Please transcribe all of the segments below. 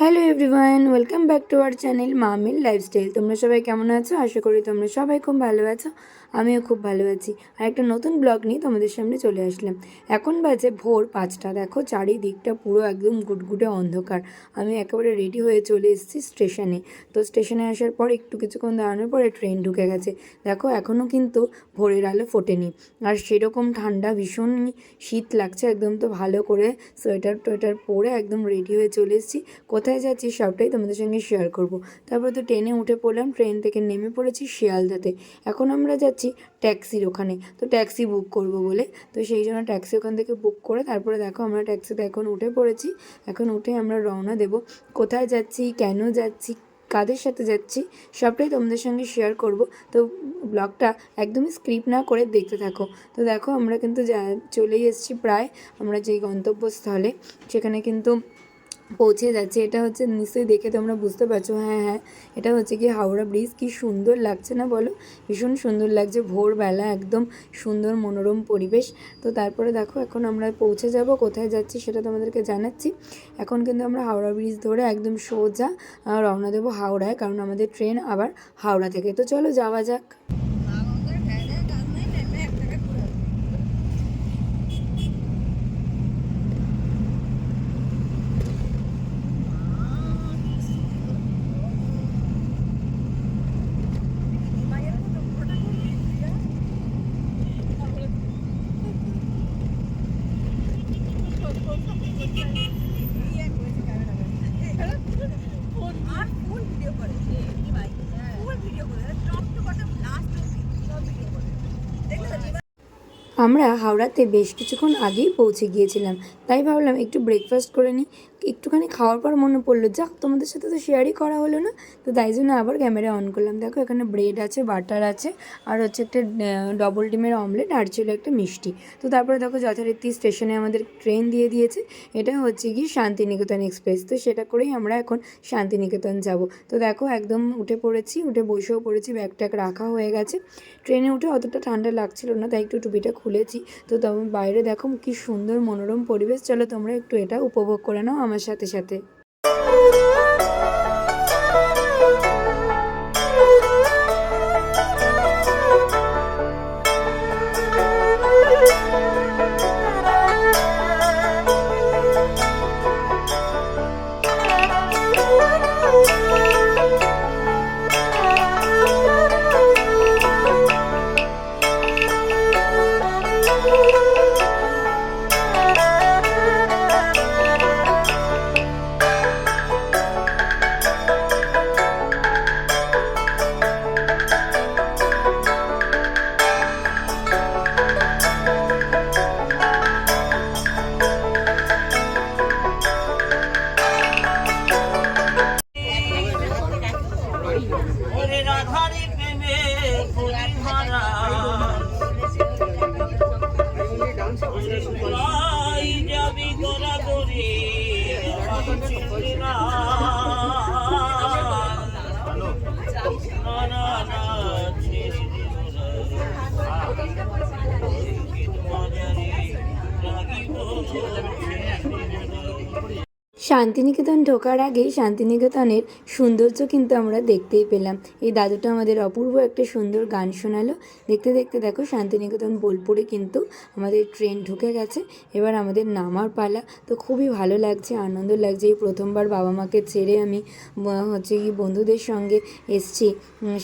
Hello everyone, welcome back to our channel মামিল lifestyle. তোমরা সবাই কেমন আছো? আশা করি তোমরা সবাই খুব ভালো আছো। আমিও খুব ভালো আছি। আর একটা নতুন ব্লগ নিয়ে তোমাদের সামনে চলে আসলাম। এখন বাজে ভোর পাঁচটা। দেখো চারিদিকটা পুরো একদম গুটগুটে অন্ধকার। আমি একেবারে রেডি হয়ে চলে এসেছি স্টেশনে তো স্টেশনে আসার পর একটু কিছুক্ষণ দাঁড়ানোর পরে ট্রেন ঢুকে গেছে। দেখো এখনও কিন্তু ভোরের আলো ফোটেনি। আর সেরকম ঠান্ডা ভীষণ শীত লাগছে। একদম তো ভালো করে সোয়েটার টোয়েটার পরে একদম রেডি হয়ে চলে এসেছি। কোথায় যাচ্ছি সবটাই তোমাদের সঙ্গে শেয়ার করব। তারপর তো ট্রেনে উঠে পড়লাম। ট্রেন থেকে নেমে পড়েছি শিয়ালদাতে। এখন আমরা যাচ্ছি ট্যাক্সির ওখানে। তো ট্যাক্সি বুক করব বলে। তো সেই জন্য ট্যাক্সি ওখান থেকে বুক করে তারপরে দেখো আমরা ট্যাক্সিতে এখন উঠে পড়েছি। এখন উঠে আমরা রওনা দেব। কোথায় যাচ্ছি, কেন যাচ্ছি, কাদের সাথে যাচ্ছি, সবটাই তোমাদের সঙ্গে শেয়ার করব। তো ব্লগটা একদমই স্ক্রিপ্ট না করে দেখতে থাকো। তো দেখো আমরা কিন্তু চলেই এসেছি প্রায়। আমরা যেই গন্তব্যস্থলে, সেখানে কিন্তু পৌঁছে যাচ্ছে। এটা হচ্ছে নিশ্চয়ই দেখে তোমরা বুঝতে পারছ। হ্যাঁ হ্যাঁ এটা হচ্ছে কি হাওড়া ব্রিজ। কি সুন্দর লাগছে না বলো? ভীষণ সুন্দর লাগছে। ভোরবেলা একদম সুন্দর মনোরম পরিবেশ। তো তারপরে দেখো, এখন আমরা পৌঁছে যাব। কোথায় যাচ্ছি সেটা তোমাদেরকে জানাচ্ছি। এখন কিন্তু আমরা হাওড়া ব্রিজ ধরে একদম সোজা রওনা দেবো হাওড়ায়। কারণ আমাদের ট্রেন আবার হাওড়া থেকে। তো চলো যাওয়া যাক। আমরা হাওড়াতে বেশ কিছুক্ষণ আগেই পৌঁছে গিয়েছিলাম। তাই ভাবলাম একটু ব্রেকফাস্ট করে নিই। একটুখানি খাওয়ার পর মনে পড়ল, যাক, তোমাদের সাথে তো শেয়ারই করা হলো না। তো তাই জন্য আবার ক্যামেরা অন করলাম। দেখো, এখানে ব্রেড আছে বাটার আছে, আর হচ্ছে একটা ডবল ডিমের অমলেট আর ছিল একটা মিষ্টি। তো তারপরে দেখো, যথারীতি স্টেশনে আমাদের ট্রেন দিয়ে দিয়েছে। এটা হচ্ছে কি শান্তিনিকেতন এক্সপ্রেস তো সেটা করেই আমরা এখন শান্তিনিকেতন যাব। তো দেখো, একদম উঠে পড়েছি, উঠে বসেও পড়েছি ব্যাগ ট্যাগ রাখা হয়ে গেছে। ট্রেনে উঠে অতটা ঠান্ডা লাগছিল না, তাই একটু টুপিটা খুলেছি। তো তখন বাইরে দেখো, কি সুন্দর মনোরম পরিবেশ। চলো তোমরা একটু এটা উপভোগ করে নাও। আমার সাথে সাথে। না না না ছেড়ে দিব না কিন্তু মাঝারে রাগিব ছেড়ে দিব না শান্তিনিকেতন ঢোকার আগেই শান্তিনিকেতনের সৌন্দর্য কিন্তু আমরা দেখতেই পেলাম। এই দাদুটা আমাদের অপূর্ব একটা সুন্দর গান শোনালো। দেখতে দেখতে দেখো, শান্তিনিকেতন বোলপুরে কিন্তু আমাদের ট্রেন ঢুকে গেছে। এবার আমাদের নামার পালা। তো খুবই ভালো লাগছে, আনন্দ লাগছে। এই প্রথমবার বাবা মাকে ছেড়ে আমি হচ্ছে কি, বন্ধুদের সঙ্গে এসছি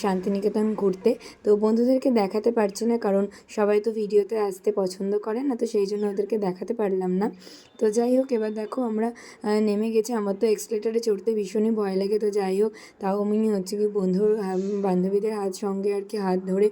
শান্তিনিকেতন ঘুরতে। তো বন্ধুদেরকে দেখাতে পারছি না, কারণ সবাই তো ভিডিওতে আসতে পছন্দ করে না। তো সেই জন্য ওদেরকে দেখাতে পারলাম না। তো যাই হোক, এবার দেখো আমরা নেমে গেছে। আমার তো এক্সলেটারে চড়তে ভীষণই ভয় লাগে। তো যাই হোক, তাও আমি হচ্ছে কি বন্ধুর বান্ধবীদের হাত সঙ্গে আর কি হাত ধরে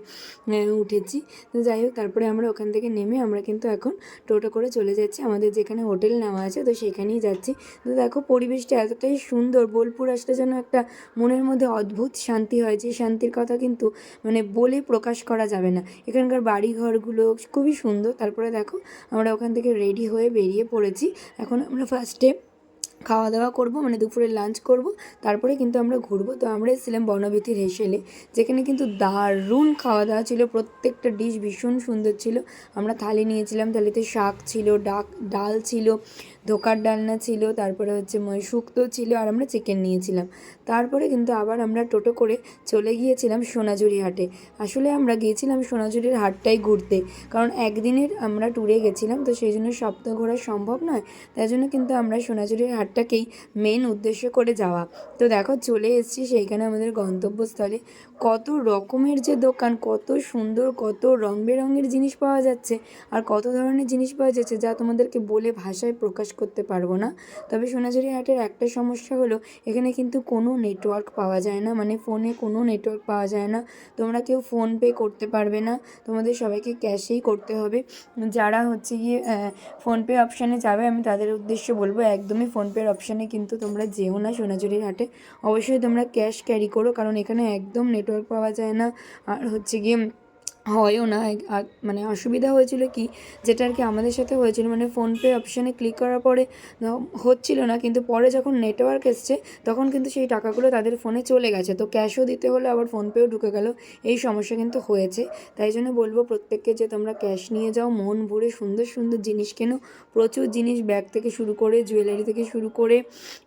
উঠেছি। তো যাই হোক, তারপরে আমরা ওখান থেকে নেমে আমরা কিন্তু এখন টোটো করে চলে যাচ্ছি। আমাদের যেখানে হোটেল নেওয়া আছে, তো সেখানেই যাচ্ছি। তো দেখো, পরিবেশটা এতটাই সুন্দর, বোলপুর আসলে যেন একটা মনের মধ্যে অদ্ভুত শান্তি হয়। যে শান্তির কথা কিন্তু মানে বলে প্রকাশ করা যাবে না। এখানকার বাড়ি ঘরগুলো খুবই সুন্দর। তারপরে দেখো, আমরা ওখান থেকে রেডি হয়ে বেরিয়ে পড়েছি। এখন আমরা ফার্স্টে খাওয়া দাওয়া করব মানে দুপুরে লাঞ্চ করব, তারপরে কিন্তু আমরা ঘুরবো। তো আমরা এসেছিলাম বনবীথির হেসেলে যেখানে কিন্তু দারুণ খাওয়া দাওয়া ছিল, প্রত্যেকটা ডিশ ভীষণ সুন্দর ছিল। আমরা থালি নিয়েছিলাম, থালিতে শাক ছিল, ডাক, ডাল ছিল ধোকার ডালনা ছিল, তারপরে হচ্ছে শুক্তো ছিল আর আমরা চিকেন নিয়েছিলাম। তারপরে কিন্তু আবার আমরা টোটো করে চলে গিয়েছিলাম সোনাঝুরি হাটে। আসলে আমরা গিয়েছিলাম সোনাঝুরির হাটটাই ঘুরতে। কারণ একদিনের আমরা ট্যুরে গেছিলাম, তো সেই জন্য সপ্তাহ ঘোরা সম্ভব নয়। তাই জন্য কিন্তু আমরা সোনাঝুরির হাটটাকেই মেন উদ্দেশ্য করে যাওয়া। তো দেখো, চলে এসেছি সেইখানে আমাদের গন্তব্যস্থলে। কত রকমের যে দোকান, কত সুন্দর, কত রং বেরঙের জিনিস পাওয়া যাচ্ছে। আর কত ধরনের জিনিস পাওয়া যাচ্ছে, যা তোমাদেরকে বলে ভাষায় প্রকাশ করতে পারব না। তবে সোনাঝুরি হাটের একটা সমস্যা হলো, এখানে কিন্তু কোনো নেটওয়ার্ক পাওয়া যায় না মানে ফোনে কোনো নেটওয়ার্ক পাওয়া যায় না। তোমরা কেউ ফোন পে করতে পারবে না, তোমাদের সবাইকে ক্যাশেই করতে হবে। যারা হচ্ছে গিয়ে ফোনপে অপশানে যাবে, আমি তাদের উদ্দেশ্যে বলব, একদমই ফোনপের অপশানে কিন্তু তোমরা যেও না সোনাঝুরির হাটে। অবশ্যই তোমরা ক্যাশ ক্যারি করো, কারণ এখানে একদম নেটওয়ার্ক পাওয়া যায় না। আর হচ্ছে গিয়ে হয়ও না। মানে অসুবিধা হয়েছিল কি, যেটা আর কি আমাদের সাথে হয়েছিল মানে ফোনপে অপশানে ক্লিক করার পরে হচ্ছিল না, কিন্তু পরে যখন নেটওয়ার্ক এসছে, তখন কিন্তু সেই টাকাগুলো তাদের ফোনে চলে গেছে। তো ক্যাশও দিতে হলো, আবার ফোনপেও ঢুকে গেল। এই সমস্যা কিন্তু হয়েছে। তাই জন্য বলব প্রত্যেককে যে তোমরা ক্যাশ নিয়ে যাও, মন ভরে সুন্দর সুন্দর জিনিস কেনো? প্রচুর জিনিস ব্যাগ থেকে শুরু করে জুয়েলারি থেকে শুরু করে,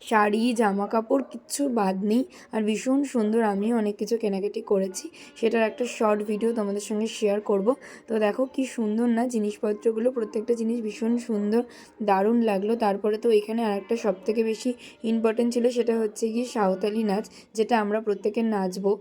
শাড়ি জামা কাপড় কিচ্ছু বাদ নেই। আর ভীষণ সুন্দর, আমিও অনেক কিছু কেনাকাটি করেছি। সেটার একটা শর্ট ভিডিও তোমাদের সঙ্গে শেয়ার করব। তো দেখো কি সুন্দর না জিনিসপত্রগুলো, প্রত্যেকটা জিনিস ভীষণ সুন্দর, দারুণ লাগল। তারপরে তো এখানে আরেকটা সব থেকে বেশি ইম্পর্টেন্ট ছিল সেটা হচ্ছে গিয়ে সাঁওতালি নাচ, যেটা আমরা প্রত্যেকে নাচবো।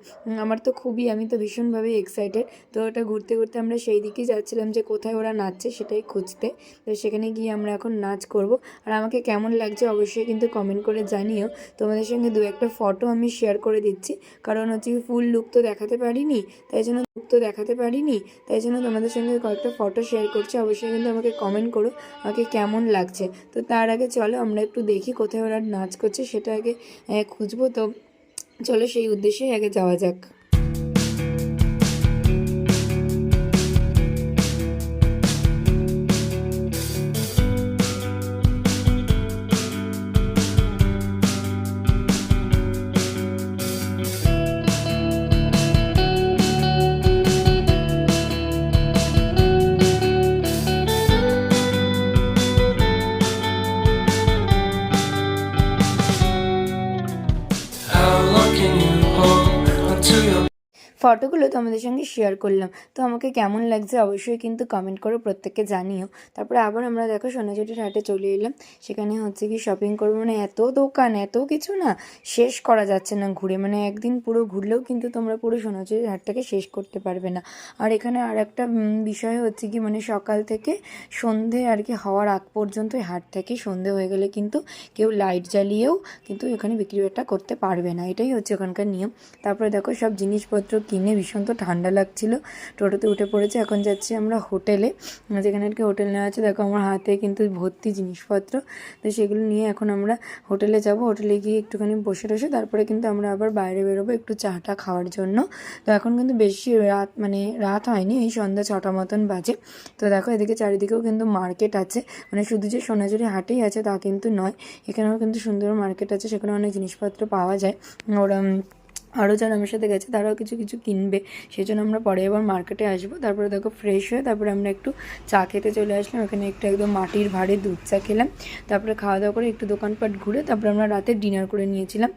আমার তো খুবই, আমি তো ভীষণভাবে এক্সাইটেড তো ওটা ঘুরতে ঘুরতে আমরা সেই দিকেই যাচ্ছিলাম যে কোথায় ওরা নাচছে সেটাই খুঁজতে। তো সেখানে গিয়ে আমরা এখন নাচ করব। আর আমাকে কেমন লাগছে অবশ্যই কিন্তু কমেন্ট করে জানিও। তোমাদের সঙ্গে দু একটা ফটো আমি শেয়ার করে দিচ্ছি। কারণ হচ্ছে ফুল লুক তো দেখাতে পারিনি, তাই জন্য লুক তো দেখাতে পারিনি, তাই জন্য তোমাদের সঙ্গে কয়েকটা ফটো শেয়ার করছি, অবশ্যই কিন্তু আমাকে কমেন্ট করো, আমাকে কেমন লাগছে। তো তার আগে চলো, আমরা একটু দেখি কোথায় ওরা নাচ করছে, সেটা আগে খুঁজবো, তো চলো সেই উদ্দেশ্যেই আগে যাওয়া যাক। ফটোগুলো তোমাদের সঙ্গে শেয়ার করলাম। তো আমাকে কেমন লাগছে অবশ্যই কিন্তু কমেন্ট করো প্রত্যেককে জানিও। তারপরে আবার আমরা দেখো সোনাঝুরির হাটে চলে এলাম। সেখানে হচ্ছে কি শপিং করব। মানে এত দোকান, এত কিছু না শেষ করা যাচ্ছে না ঘুরে। মানে একদিন পুরো ঘুরলেও কিন্তু তোমরা পুরো সোনাঝুরির হাটটাকে শেষ করতে পারবে না। আর এখানে আর একটা বিষয় হচ্ছে কি মানে সকাল থেকে সন্ধে আর কি হওয়ার আগ পর্যন্ত হাট থেকে সন্ধে হয়ে গেলে কিন্তু কেউ লাইট জ্বালিয়েও কিন্তু এখানে বিক্রি করতে পারবে না। এটাই হচ্ছে ওখানকার নিয়ম। তারপরে দেখো সব জিনিসপত্র কিনে ভীষণ তো ঠান্ডা লাগছিল। টোটোতে উঠে পড়েছে, এখন যাচ্ছি আমরা হোটেলে। যেখানে আর কি হোটেল নেওয়া আছে, দেখো আমার হাতে কিন্তু ভর্তি জিনিসপত্র। তো সেগুলো নিয়ে এখন আমরা হোটেলে যাব। হোটেলে গিয়ে একটুখানি বসে টসে, তারপরে কিন্তু আমরা আবার বাইরে বেরোবো একটু চাটা খাওয়ার জন্য। তো এখন কিন্তু বেশি রাত মানে রাত হয়নি, এই সন্ধ্যা ছটা মতন বাজে। তো দেখো এদিকে চারিদিকেও কিন্তু মার্কেট আছে। মানে শুধু যে সোনাঝুরি হাটেই আছে তা কিন্তু নয়, এখানেও কিন্তু সুন্দর মার্কেট আছে, সেখানে অনেক জিনিসপত্র পাওয়া যায়। ওরা আরও যারা আমার সাথে গেছে, তারাও কিছু কিছু কিনবে। সেই জন্য আমরা পরে আবার মার্কেটে আসব। তারপরে দেখো ফ্রেশ হয়ে তারপরে আমরা একটু চা খেতে চলে আসলাম। ওখানে একটু একদম মাটির ভাড়ে দুধ চা খেলাম। তারপরে খাওয়া দাওয়া করে একটু দোকানপাট ঘুরে তারপরে আমরা রাতে ডিনার করে নিয়েছিলাম।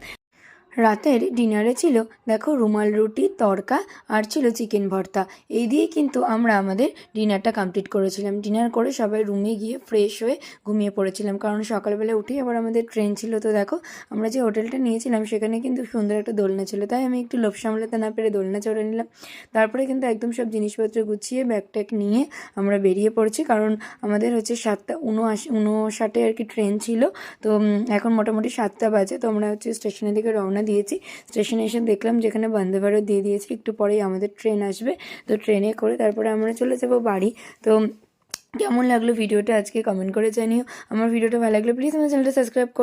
রাতের ডিনারে ছিল, দেখো, রুমাল, রুটি তড়কা আর ছিল চিকেন ভর্তা। এই দিয়ে কিন্তু আমরা আমাদের ডিনারটা কমপ্লিট করেছিলাম। ডিনার করে সবাই রুমে গিয়ে ফ্রেশ হয়ে ঘুমিয়ে পড়েছিলাম। কারণ সকালবেলা উঠেই আবার আমাদের ট্রেন ছিল। তো দেখো, আমরা যে হোটেলটা নিয়েছিলাম, সেখানে কিন্তু সুন্দর একটা দোলনা ছিল। তাই আমি একটু লোভ সামলাতে না পেরে দোলনা চড়ে নিলাম। তারপরে কিন্তু একদম সব জিনিসপত্র গুছিয়ে ব্যাগ ট্যাগ নিয়ে আমরা বেরিয়ে পড়েছি। কারণ আমাদের হচ্ছে সাতটা উনআশি উনষাটে আর কি ট্রেন ছিল। তো এখন মোটামুটি সাতটা বাজে। তো আমরা হচ্ছে স্টেশনের দিকে রওনা দিয়েছি। স্টেশনে এসে দেখলাম যেখানে বন্দে ভারত দিয়ে দিয়েছি, একটু পরেই আমাদের ট্রেন আসবে। তো ট্রেনে করে তারপরে আমরা চলে যাব বাড়ি। তো কেমন লাগল ভিডিওটা আজকে কমেন্ট করে জানিও। আমার ভিডিওটা ভালো লাগলে প্লিজ আমার চ্যানেলটা সাবস্ক্রাইব করো